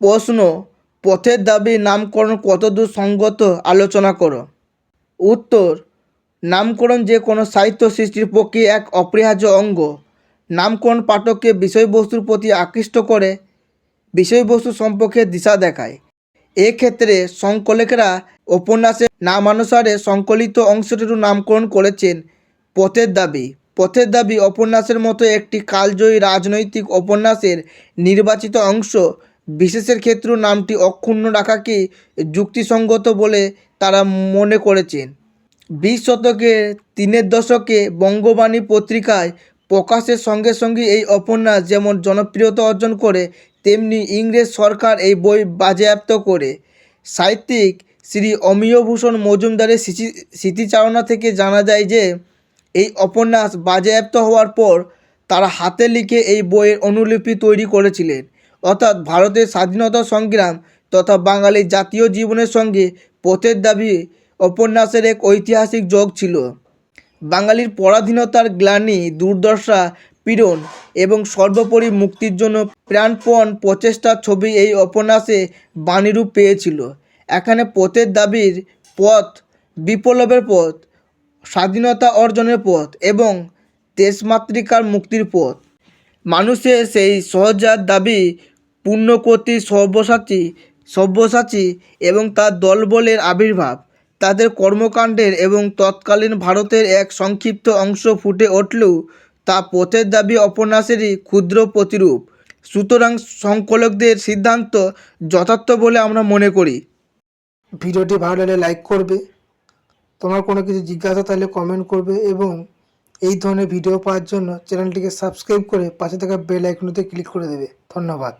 প্রশ্ন, পথের দাবি নামকরণ কতদূর সঙ্গত আলোচনা করো। উত্তর, নামকরণ যে কোনো সাহিত্য সৃষ্টির পক্ষে এক অপরিহার্য অঙ্গ। নামকরণ পাঠককে বিষয়বস্তুর প্রতি আকৃষ্ট করে, বিষয়বস্তু সম্পর্কে দিশা দেখায়। এক্ষেত্রে সংকলকেরা উপন্যাসের নামানুসারে সংকলিত অংশটিরও নামকরণ করেছেন পথের দাবি। পথের দাবি উপন্যাসের মতো একটি কালজয়ী রাজনৈতিক উপন্যাসের নির্বাচিত অংশ বিশেষের ক্ষেত্রেও নামটি অক্ষুণ্ণ রাখাকে যুক্তিসঙ্গত বলে তারা মনে করেছেন। বিশ শতকের তিনের দশকে বঙ্গবাণী পত্রিকায় প্রকাশের সঙ্গে সঙ্গে এই উপন্যাস যেমন জনপ্রিয়তা অর্জন করে, তেমনি ইংরেজ সরকার এই বই বাজেয়াপ্ত করে। সাহিত্যিক শ্রী অমিয়ভূষণ মজুমদারের স্মৃতি, স্মৃতিচারণা থেকে জানা যায় যে, এই উপন্যাস বাজেয়াপ্ত হওয়ার পর তারা হাতে লিখে এই বইয়ের অনুলিপি তৈরি করেছিলেন। অর্থাৎ ভারতের স্বাধীনতা সংগ্রাম তথা বাঙালির জাতীয় জীবনের সঙ্গে পথের দাবি উপন্যাসের এক ঐতিহাসিক যোগ ছিল। বাঙালির পরাধীনতার গ্লানি, দুর্দশা, পীড়ন এবং সর্বোপরি মুক্তির জন্য প্রাণপণ প্রচেষ্টার ছবি এই উপন্যাসে বাণীরূপ পেয়েছিল। এখানে পথের দাবির পথ, বিপ্লবের পথ, স্বাধীনতা অর্জনের পথ এবং দেশমাতৃকার মুক্তির পথ। মানুষের সেই সহজাত দাবি পূর্ণ সব্যসাচী সব্যসাচী এবং তার দলবলের আবির্ভাব। তাদের কর্মকাণ্ডের এবং তৎকালীন ভারতের এক সংক্ষিপ্ত অংশ ফুটে উঠলেও তা পথের দাবি উপন্যাসেরই ক্ষুদ্র প্রতিরূপ। সুতরাং সংকলকদের সিদ্ধান্ত যথার্থ বলে আমরা মনে করি। ভিডিওটি ভালো লাগলে লাইক করবে। তোমার কোনো কিছু জিজ্ঞাসা থাকলে কমেন্ট করবে এবং এই ধরনের ভিডিও পাওয়ার জন্য চ্যানেলটিকে সাবস্ক্রাইব করে পাশে থাকা বেল আইকনটিতে ক্লিক করে দেবে। ধন্যবাদ।